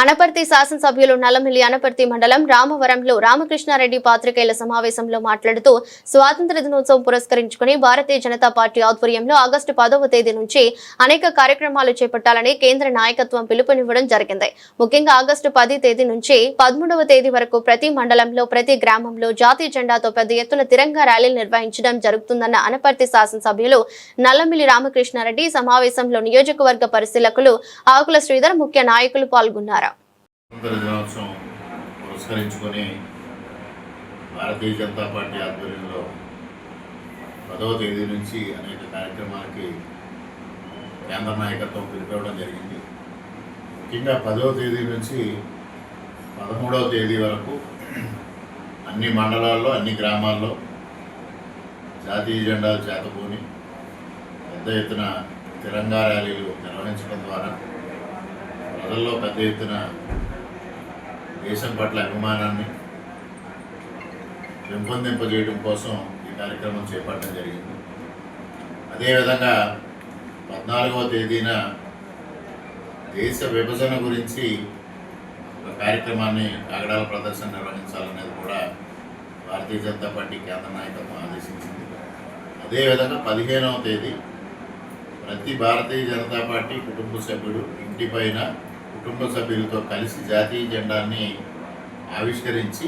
అనపర్తి శాసనసభ్యులు నల్లమిల్లి అనపర్తి మండలం రామవరంలో రామకృష్ణారెడ్డి పాత్రికేయుల సమావేశంలో మాట్లాడుతూ స్వాతంత్ర దినోత్సవం పురస్కరించుకుని భారతీయ జనతా పార్టీ ఆధ్వర్యంలో ఆగస్టు పదవ తేదీ నుంచి అనేక కార్యక్రమాలు చేపట్టాలని కేంద్ర నాయకత్వం పిలుపునివ్వడం జరిగింది. ముఖ్యంగా ఆగస్టు పది తేదీ నుంచి పదమూడవ తేదీ వరకు ప్రతి మండలంలో ప్రతి గ్రామంలో జాతీయ జెండాతో పెద్ద ఎత్తున తిరంగా ర్యాలీలు నిర్వహించడం జరుగుతుందన్న అనపర్తి శాసనసభ్యులు నల్లమిల్లి రామకృష్ణారెడ్డి సమావేశంలో నియోజకవర్గ పరిశీలకులు ఆకుల శ్రీధర్ ముఖ్య నాయకులు పాల్గొన్నారు. స్వాతంత్ర దినోత్సవం పురస్కరించుకొని భారతీయ జనతా పార్టీ ఆధ్వర్యంలో పదవ తేదీ నుంచి అనేక కార్యక్రమాలకి కేంద్ర నాయకత్వం పిలిపివ్వడం జరిగింది. ముఖ్యంగా పదవ తేదీ నుంచి పదమూడవ తేదీ వరకు అన్ని మండలాల్లో అన్ని గ్రామాల్లో జాతీయ జెండాలు చేతపోని పెద్ద ఎత్తున తిరంగా ర్యాలీలు నిర్వహించడం ద్వారా ప్రజల్లో పెద్ద ఎత్తున దేశం పట్ల అభిమానాన్ని పెంపొందింపజేయడం కోసం ఈ కార్యక్రమం చేపట్టడం జరిగింది. అదేవిధంగా పద్నాలుగవ తేదీన దేశ విభజన గురించి ఒక కార్యక్రమాన్ని కాగడాల ప్రదర్శన నిర్వహించాలనేది కూడా భారతీయ జనతా పార్టీ కేంద్ర నాయకత్వం ఆదేశించింది. అదేవిధంగా పదిహేనవ తేదీ ప్రతి భారతీయ జనతా పార్టీ కుటుంబ సభ్యుడు ఇంటిపైన కుటుంబ సభ్యులతో కలిసి జాతీయ జెండాన్ని ఆవిష్కరించి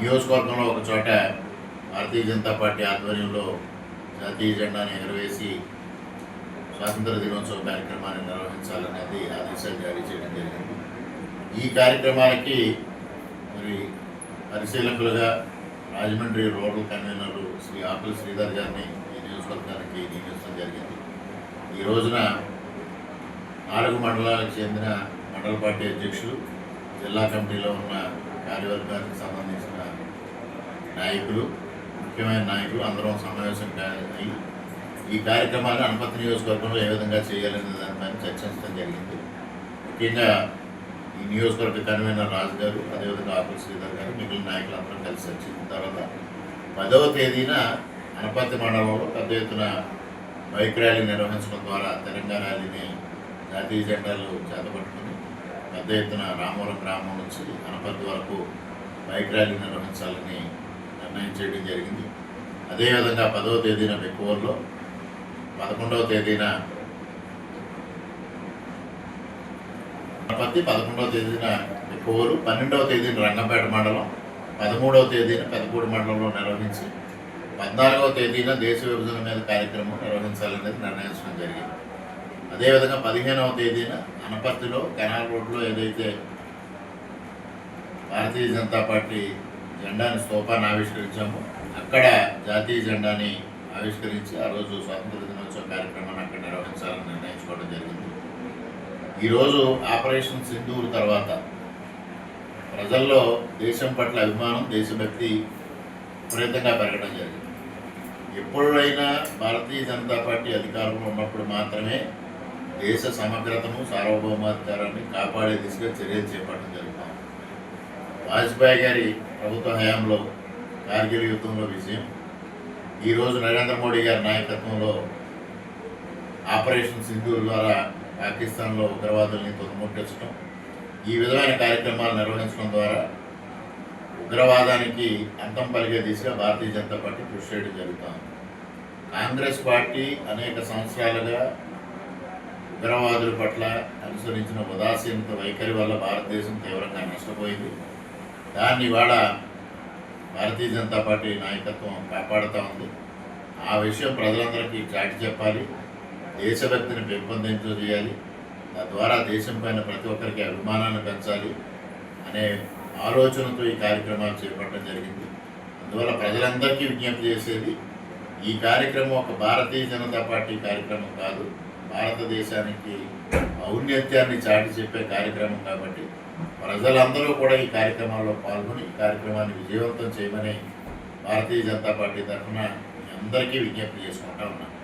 నియోజకవర్గంలో ఒక చోట భారతీయ జనతా పార్టీ ఆధ్వర్యంలో జాతీయ జెండాను ఎగరవేసి స్వాతంత్ర దినోత్సవ కార్యక్రమాన్ని నిర్వహించాలనేది ఆదేశాలు జారీ చేయడం జరిగింది. ఈ కార్యక్రమానికి మరి పరిశీలకులుగా రాజమండ్రి రూరల్ కన్వీనర్ శ్రీ ఆకుల శ్రీధర్ గారిని ఈ నియోజకవర్గానికి నియమించడం జరిగింది. ఈ రోజున నాలుగు మండలాలకు చెందిన మండల పార్టీ అధ్యక్షులు జిల్లా కమిటీలో ఉన్న కార్యవర్గానికి సంబంధించిన నాయకులు ముఖ్యమైన నాయకులు అందరం సమావేశం కా- ఈ కార్యక్రమాన్ని అనుమతి నియోజకవర్గంలో ఏ విధంగా చేయాలనే దానిపైన చర్చించడం జరిగింది. ముఖ్యంగా ఈ నియోజకవర్గ కన్వీనర్ రాజు గారు అదేవిధంగా ఆకుల శ్రీధర్ గారు మిగిలిన నాయకులందరం కలిసి చర్చించిన తర్వాత పదవ తేదీన అనపర్తి మండలంలో పెద్ద ఎత్తున బైక్ ర్యాలీ నిర్వహించడం ద్వారా తెలంగాణ ర్యాలీని జాతీయ జెండాలు చేతపట్టుకుని పెద్ద ఎత్తున రామవరం గ్రామం నుంచి అనపర్తి వరకు బైక్ ర్యాలీ నిర్వహించాలని నిర్ణయం చేయడం జరిగింది. అదేవిధంగా పదవ తేదీన బెక్కువల్లో పదకొండవ తేదీన అనపర్తి పదకొండవ తేదీన బెక్కువలు పన్నెండవ తేదీన రంగంపేట మండలం పదమూడవ తేదీన పెదపూడి మండలంలో నిర్వహించి పద్నాలుగవ తేదీన దేశ విభజన మీద కార్యక్రమం నిర్వహించాలనేది నిర్ణయించడం జరిగింది. అదేవిధంగా పదిహేనవ తేదీన అనపర్తిలో కెనాల్ రోడ్లో ఏదైతే భారతీయ జనతా పార్టీ జెండాని స్తూపాన్ని ఆవిష్కరించామో అక్కడ జాతీయ జెండాని ఆవిష్కరించి ఆ రోజు స్వాతంత్ర దినోత్సవ కార్యక్రమాన్ని అక్కడ నిర్వహించాలని నిర్ణయించుకోవడం జరిగింది. ఈరోజు ఆపరేషన్ సింధూర్ తర్వాత ప్రజల్లో దేశం పట్ల అభిమానం దేశభక్తి విపరీతంగా పెరగడం జరిగింది. ఎప్పుడైనా భారతీయ జనతా పార్టీ అధికారంలో ఉన్నప్పుడు మాత్రమే దేశ సమగ్రతను సార్వభౌమాధికారాన్ని కాపాడే దిశగా చర్యలు చేపట్టడం జరుగుతాం వాజ్పేయి గారి ప్రభుత్వ హయాంలో కార్గిల్ యుద్ధంలో విజయం. ఈరోజు నరేంద్ర మోడీ గారి నాయకత్వంలో ఆపరేషన్ సింధూర్ ద్వారా పాకిస్తాన్లో ఉగ్రవాదుల్ని తొలముట్టించడం ఈ విధమైన కార్యక్రమాలు నిర్వహించడం ద్వారా ఉగ్రవాదానికి అంతం పలిగే దిశగా భారతీయ జనతా పార్టీ కృషి చేయడం జరుగుతుంది. కాంగ్రెస్ పార్టీ అనేక సంవత్సరాలుగా ఉగ్రవాదుల పట్ల అనుసరించిన ఉదాసీనత వైఖరి వల్ల భారతదేశం తీవ్రంగా నష్టపోయింది. దాన్ని ఇవాళ భారతీయ జనతా పార్టీ నాయకత్వం కాపాడుతూ ఉంది. ఆ విషయం ప్రజలందరికీ చాటి చెప్పాలి దేశభక్తిని పెంపొందించేయాలి తద్వారా దేశం పైన ప్రతి ఒక్కరికి అభిమానాన్ని పెంచాలి అనే ఆలోచనతో ఈ కార్యక్రమాలు చేపట్టడం జరిగింది. అందువల్ల ప్రజలందరికీ విజ్ఞప్తి చేసేది ఈ కార్యక్రమం ఒక భారతీయ జనతా పార్టీ కార్యక్రమం కాదు. భారతదేశానికి ఔన్నత్యాన్ని చాటి చెప్పే కార్యక్రమం కాబట్టి ప్రజలందరూ కూడా ఈ కార్యక్రమాల్లో పాల్గొని ఈ కార్యక్రమాన్ని విజయవంతం చేయమని భారతీయ జనతా పార్టీ తరఫున అందరికీ విజ్ఞప్తి చేసుకుంటా ఉన్నాను.